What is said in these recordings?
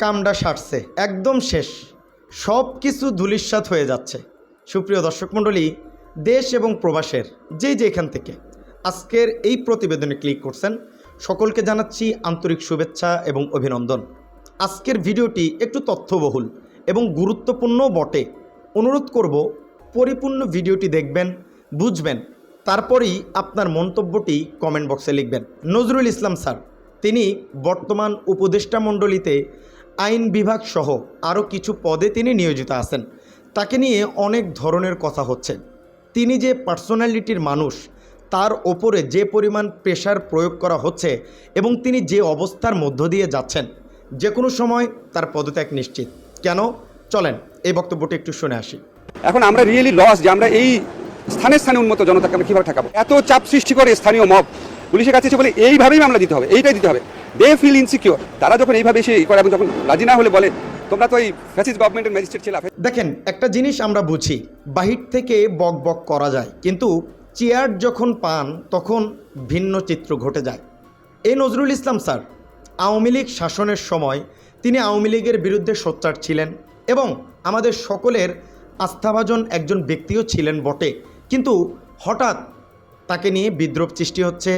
কামডা সারছে। একদম শেষ। সব কিছু ধুলিস্বাত হয়ে যাচ্ছে। সুপ্রিয় দর্শক মণ্ডলী, দেশ এবং প্রবাসের যে যেখান থেকে আজকের এই প্রতিবেদনে ক্লিক করছেন, সকলকে জানাচ্ছি আন্তরিক শুভেচ্ছা এবং অভিনন্দন। আজকের ভিডিওটি একটু তথ্যবহুল এবং গুরুত্বপূর্ণ বটে। অনুরোধ করব, পরিপূর্ণ ভিডিওটি দেখবেন, বুঝবেন, তারপরেই আপনার মন্তব্যটি কমেন্ট বক্সে লিখবেন। নজরুল ইসলাম স্যার, তিনি বর্তমান উপদেষ্টা মণ্ডলীতে আইন বিভাগ সহ আরও কিছু পদে তিনি নিয়োজিত আছেন। তাকে নিয়ে অনেক ধরনের কথা হচ্ছে। তিনি যে পার্সোনালিটির মানুষ, তার ওপরে যে পরিমাণ প্রেশার প্রয়োগ করা হচ্ছে এবং তিনি যে অবস্থার মধ্য দিয়ে যাচ্ছেন যে কোনো সময় তার পদত্যাগ নিশ্চিত। কেন? চলেন, এই বক্তব্যটি একটু শুনে আসি। এখন আমরা রিয়েলি লস যে আমরা এই স্থানে স্থানে উন্নত জনতাকে আমরা কীভাবে ঠেকাবো? এত চাপ সৃষ্টি করে স্থানীয় মব পুলিশের কাছে বলে, এইভাবেই মামলা দিতে হবে, এইটাই দিতে হবে। দে ফিল ইনসিকিউর তারা যখন এইভাবে এসে করে এবং যখন রাজি না হলে বলে, তোমরা তো এই ফ্যাসিস গভর্নমেন্টের ম্যাজিস্ট্রেট ছিল দেখেন, একটা জিনিস আমরা বুঝি, বাহির থেকে বক বক করা যায়, কিন্তু চেয়ার যখন পান, তখন ভিন্ন চিত্র ঘটে যায়। এই নজরুল ইসলাম স্যার, আওয়ামী লীগ শাসনের সময় তিনি আওয়ামী লীগের বিরুদ্ধে সোচ্চার ছিলেন এবং আমাদের সকলের আস্থাভাজন একজন ব্যক্তিও ছিলেন বটে। কিন্তু হঠাৎ তাকে নিয়ে বিদ্রোপ সৃষ্টি হচ্ছে,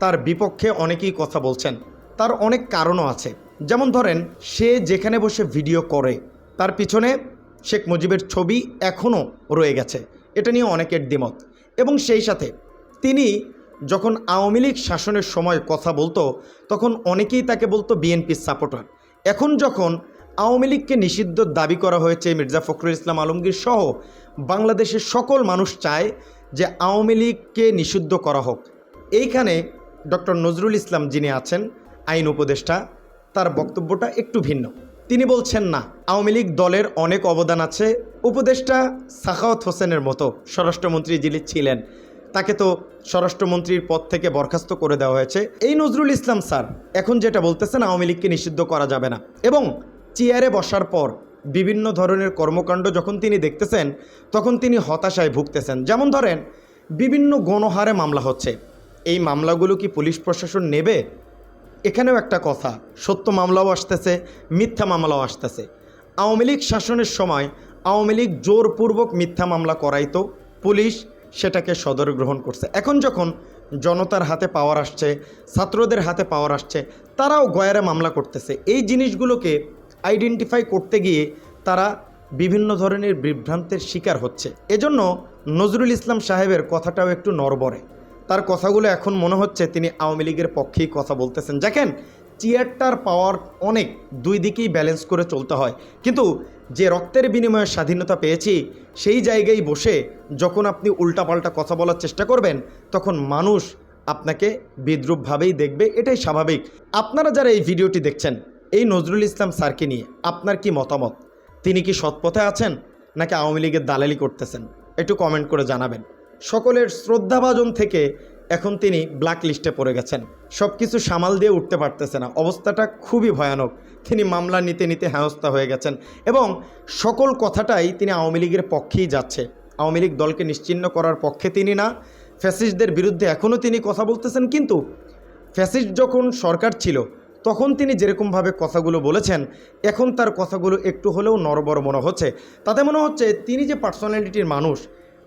তার বিপক্ষে অনেকেই কথা বলছেন। তার অনেক কারণও আছে। যেমন ধরেন, সে যেখানে বসে ভিডিও করে, তার পিছনে শেখ মুজিবের ছবি এখনও রয়ে গেছে। এটা নিয়ে অনেকের দ্বিমত। এবং সেই সাথে তিনি যখন আওয়ামী লীগ শাসনের সময় কথা বলতো, তখন অনেকেই তাকে বলতো বিএনপির সাপোর্টার। এখন যখন আওয়ামী লীগকে নিষিদ্ধ দাবি করা হয়েছে মির্জা ফখরুল ইসলাম আলমগীর সহ বাংলাদেশের সকল মানুষ চায় যে আওয়ামী লীগকে নিষিদ্ধ করা হোক। এইখানে ডক্টর নজরুল ইসলাম যিনি আছেন আইন উপদেষ্টা, তার বক্তব্যটা একটু ভিন্ন। তিনি বলছেন, না, আওয়ামী লীগ দলের অনেক অবদান আছে। উপদেষ্টা সাখাওয়াত হোসেনের মতো স্বরাষ্ট্রমন্ত্রী যিনি ছিলেন, তাকে তো স্বরাষ্ট্রমন্ত্রীর পদ থেকে বরখাস্ত করে দেওয়া হয়েছে। এই নজরুল ইসলাম স্যার, এখন যেটা বলতেছেন, আওয়ামী লীগকে নিষিদ্ধ করা যাবে না। এবং চেয়ারে বসার পর বিভিন্ন ধরনের কর্মকাণ্ড যখন তিনি দেখতেছেন, তখন তিনি হতাশায় ভুগতেছেন। যেমন ধরেন, বিভিন্ন গণহারে মামলা হচ্ছে। এই মামলাগুলো কি পুলিশ প্রশাসন নেবে? এখানেও একটা কথা, সত্য মামলাও আসতেছে, মিথ্যা মামলাও আসতেছে। আওয়ামী লীগ শাসনের সময় আওয়ামী লীগ জোরপূর্বক মিথ্যা মামলা করাইতো, পুলিশ সেটাকে সদর গ্রহণ করছে। এখন যখন জনতার হাতে পাওয়ার আসছে, ছাত্রদের হাতে পাওয়ার আসছে, তারাও গয়ারে মামলা করতেছে। এই জিনিসগুলোকে আইডেন্টিফাই করতে গিয়ে তারা বিভিন্ন ধরনের বিভ্রান্তের শিকার হচ্ছে। এজন্য নজরুল ইসলাম সাহেবের কথাটাও একটু নরবরে তার কথাগুলো এখন মনে হচ্ছে তিনি আওয়ামী লীগের পক্ষেই কথা বলতেছেন। দেখেন, চেয়ারটার পাওয়ার অনেক, দুই দিকেই ব্যালেন্স করে চলতে হয়। কিন্তু যে রক্তের বিনিময়ে স্বাধীনতা পেয়েছি, সেই জায়গায় বসে যখন আপনি উল্টাপাল্টা কথা বলার চেষ্টা করবেন, তখন মানুষ আপনাকে বিদ্রুপভাবেই দেখবে, এটাই স্বাভাবিক। আপনারা যারা এই ভিডিওটি দেখছেন, এই নজরুল ইসলাম স্যারকে নিয়ে আপনার কি মতামত? তিনি কি সৎপথে আছেন, নাকি আওয়ামী লীগের দালালি করতেছেন? একটু কমেন্ট করে জানাবেন। সকলের শ্রদ্ধাভাজন থেকে এখন তিনি ব্ল্যাক লিস্টে পড়ে গেছেন। সব কিছু সামাল দিয়ে উঠতে পারতেছে না। অবস্থাটা খুবই ভয়ানক। তিনি মামলা নিতে নিতে হেনস্থা হয়ে গেছেন এবং সকল কথাটাই তিনি আওয়ামী লীগের পক্ষেই যাচ্ছে। আওয়ামী লীগ দলকে নিশ্চিহ্ন করার পক্ষে তিনি না। ফ্যাসিস্টদের বিরুদ্ধে এখনও তিনি কথা বলতেছেন, কিন্তু ফ্যাসিস্ট যখন সরকার ছিল, তখন তিনি যেরকমভাবে কথাগুলো বলেছেন, এখন তার কথাগুলো একটু হলেও নরবর মনে হচ্ছে। তাতে মনে হচ্ছে তিনি যে পার্সোনালিটির মানুষ,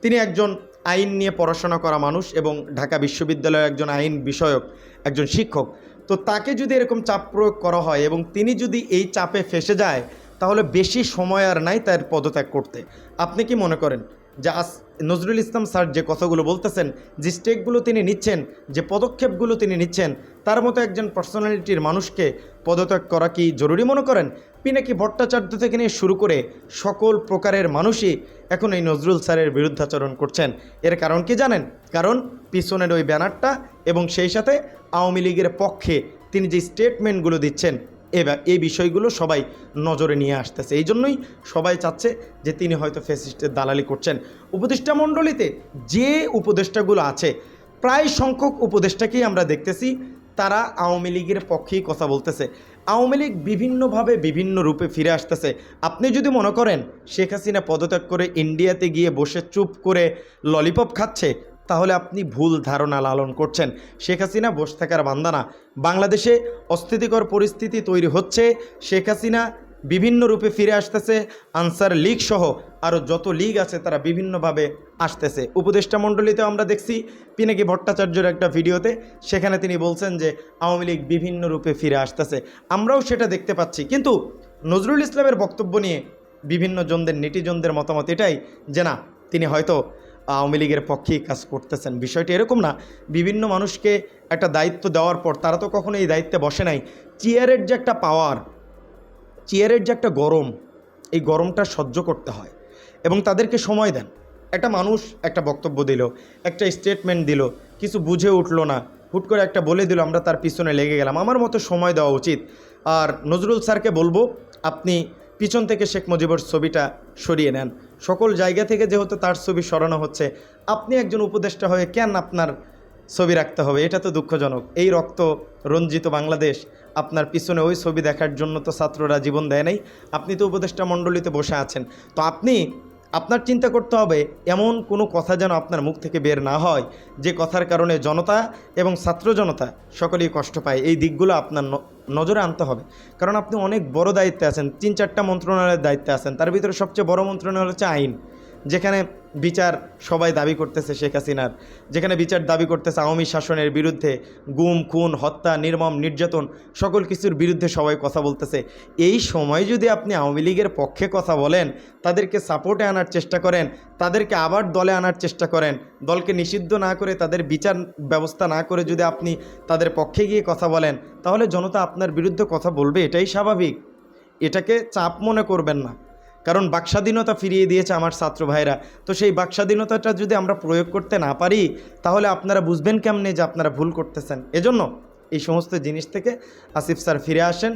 তিনি একজন আইন নিয়ে পড়াশোনা করা মানুষ এবং ঢাকা বিশ্ববিদ্যালয়ের একজন আইন বিষয়ক, একজন শিক্ষক। তো তাকে যদি এরকম চাপ প্রয়োগ করা হয় এবং তিনি যদি এই চাপে ফেসে যায়, তাহলে বেশি সময় আর নাই তার পদত্যাগ করতে। আপনি কি মনে করেন? যে আস নজরুল ইসলাম স্যার যে কথাগুলো বলতেছেন, যে স্টেপগুলো তিনি নিচ্ছেন, যে পদক্ষেপগুলো তিনি নিচ্ছেন, তার মতো একজন পার্সোনালিটির মানুষকে পদত্যাগ করা কি জরুরি মনে করেন? পিনাকি ভট্টাচার্য থেকে নিয়ে শুরু করে সকল প্রকারের মানুষই এখন এই নজরুল স্যারের বিরুদ্ধাচরণ করছেন। এর কারণ কি জানেন? কারণ পিছনের ওই ব্যানারটা এবং সেই সাথে আওয়ামী লীগের পক্ষে তিনি যে স্টেটমেন্টগুলো দিচ্ছেন এই বিষয়গুলো সবাই নজরে নিয়ে আসতেছে। এই জন্যই সবাই চাচ্ছে যে তিনি হয়তো ফেসিস্টের দালালি করছেন। উপদেষ্টা মণ্ডলীতে যে উপদেষ্টাগুলো আছে, প্রায় সংখ্যক উপদেষ্টাকেই আমরা দেখতেছি, তারা আওয়ামী লীগের পক্ষেই কথা বলতেছে। আওয়ামী লীগ বিভিন্নভাবে বিভিন্ন রূপে ফিরে আসতেছে। আপনি যদি মনে করেন, শেখ হাসিনা পদত্যাগ করে ইন্ডিয়াতে গিয়ে বসে চুপ করে ললিপপ খাচ্ছে তাহলে আপনি ভুল ধারণা লালন করছেন। শেখ হাসিনা বসে থাকার বান্দানা বাংলাদেশে অস্থিতিকর পরিস্থিতি তৈরি হচ্ছে। শেখ হাসিনা বিভিন্ন রূপে ফিরে আসতেছে। আনসার লীগ সহ আরও যত লীগ আছে তারা বিভিন্নভাবে আসতেছে। উপদেষ্টা মণ্ডলীতে আমরা দেখছি পিনাকি ভট্টাচার্যর একটা ভিডিওতে। সেখানে তিনি বলছেন যে, আওয়ামী লীগ বিভিন্ন রূপে ফিরে আসতেছে। আমরাও সেটা দেখতে পাচ্ছি। কিন্তু নজরুল ইসলামের বক্তব্য নিয়ে বিভিন্ন জনদের নেটিজনদের মতামত এটাই যে না, তিনি হয়তো আওয়ামী লীগের পক্ষেই কাজ করতেছেন। বিষয়টি এরকম না, বিভিন্ন মানুষকে একটা দায়িত্ব দেওয়ার পর তারা তো কখনো এই দায়িত্বে বসে নাই। চেয়ারের যে একটা পাওয়ার, চেয়ারের যে একটা গরম, এই গরমটা সহ্য করতে হয় এবং তাদেরকে সময় দেন। একটা মানুষ একটা বক্তব্য দিল, একটা স্টেটমেন্ট দিল, কিছু বুঝে উঠল না, হুট করে একটা বলে দিল, আমরা তার পিছনে লেগে গেলাম। আমার মতো সময় দেওয়া উচিত। আর নজরুল স্যারকে বলব, আপনি পিছন থেকে শেখ মুজিবর ছবিটা সরিয়ে নেন। সকল জায়গা থেকে যেহেতু তার ছবি সরানো হচ্ছে, আপনি একজন উপদেষ্টা হয়ে কেন আপনার ছবি রাখতে হবে? এটা তো দুঃখজনক। এই রক্ত রঞ্জিত বাংলাদেশ, আপনার পিছনে ওই ছবি দেখার জন্য তো ছাত্ররা জীবন দেয় নাই। আপনি তো উপদেষ্টা মণ্ডলীতে বসে আছেন। তো আপনি আপনার চিন্তা করতে হবে, এমন কোনো কথা যেন আপনার মুখ থেকে বের না হয়, যে কথার কারণে জনতা এবং ছাত্র জনতা সকলেই কষ্ট পায়। এই দিকগুলো আপনার নজরে আনতে হবে। কারণ আপনি অনেক বড় দায়িত্বে আছেন, তিন চারটা মন্ত্রণালয়ের দায়িত্বে আছেন, তার ভিতরে সবচেয়ে বড় মন্ত্রণালয় হচ্ছে আইন। যেখানে বিচার সবাই দাবি করতেছে শেখ হাসিনার, যেখানে বিচার দাবি করতেছে আওয়ামী শাসনের বিরুদ্ধে গুম, খুন, হত্যা, নির্মম, নির্যাতন সকল কিছুর বিরুদ্ধে সবাই কথা বলতেছে। এই সময় যদি আপনি আওয়ামী লীগের পক্ষে কথা বলেন, তাদেরকে সাপোর্টে আনার চেষ্টা করেন, তাদেরকে আবার দলে আনার চেষ্টা করেন, দলকে নিষিদ্ধ না করে তাদের বিচার ব্যবস্থা না করে যদি আপনি তাদের পক্ষে গিয়ে কথা বলেন, তাহলে জনতা আপনার বিরুদ্ধে কথা বলবে, এটাই স্বাভাবিক। এটাকে চাপ মনে করবেন না। কারণ বাকস্বাধীনতা ফিরিয়ে দিয়েছে আমার ছাত্র ভাইরা। তো সেই বাকস্বাধীনতাটা যদি আমরা প্রয়োগ করতে না পারি, তাহলে আপনারা বুঝবেন কেমনে যে আপনারা ভুল করতেছেন। এজন্য এই সমস্ত জিনিস থেকে আসিফ স্যার ফিরে আসেন।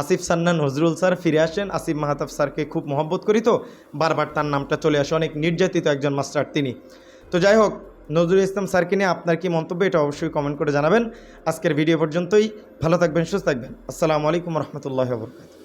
আসিফ সান্না নজরুল স্যার ফিরে আসেন। আসিফ মাহাতাব স্যারকে খুব মহব্বত করি তো, বারবার তার নামটা চলে আসে। অনেক নির্যাতিত একজন মাস্টার তিনি। তো যাই হোক, নজরুল ইসলাম স্যারকে নিয়ে আপনার কি মন্তব্য, এটা অবশ্যই কমেন্ট করে জানাবেন। আজকের ভিডিও পর্যন্তই। ভালো থাকবেন, সুস্থ থাকবেন। আসসালামু আলাইকুম রহমতুল্লাহ বরকাত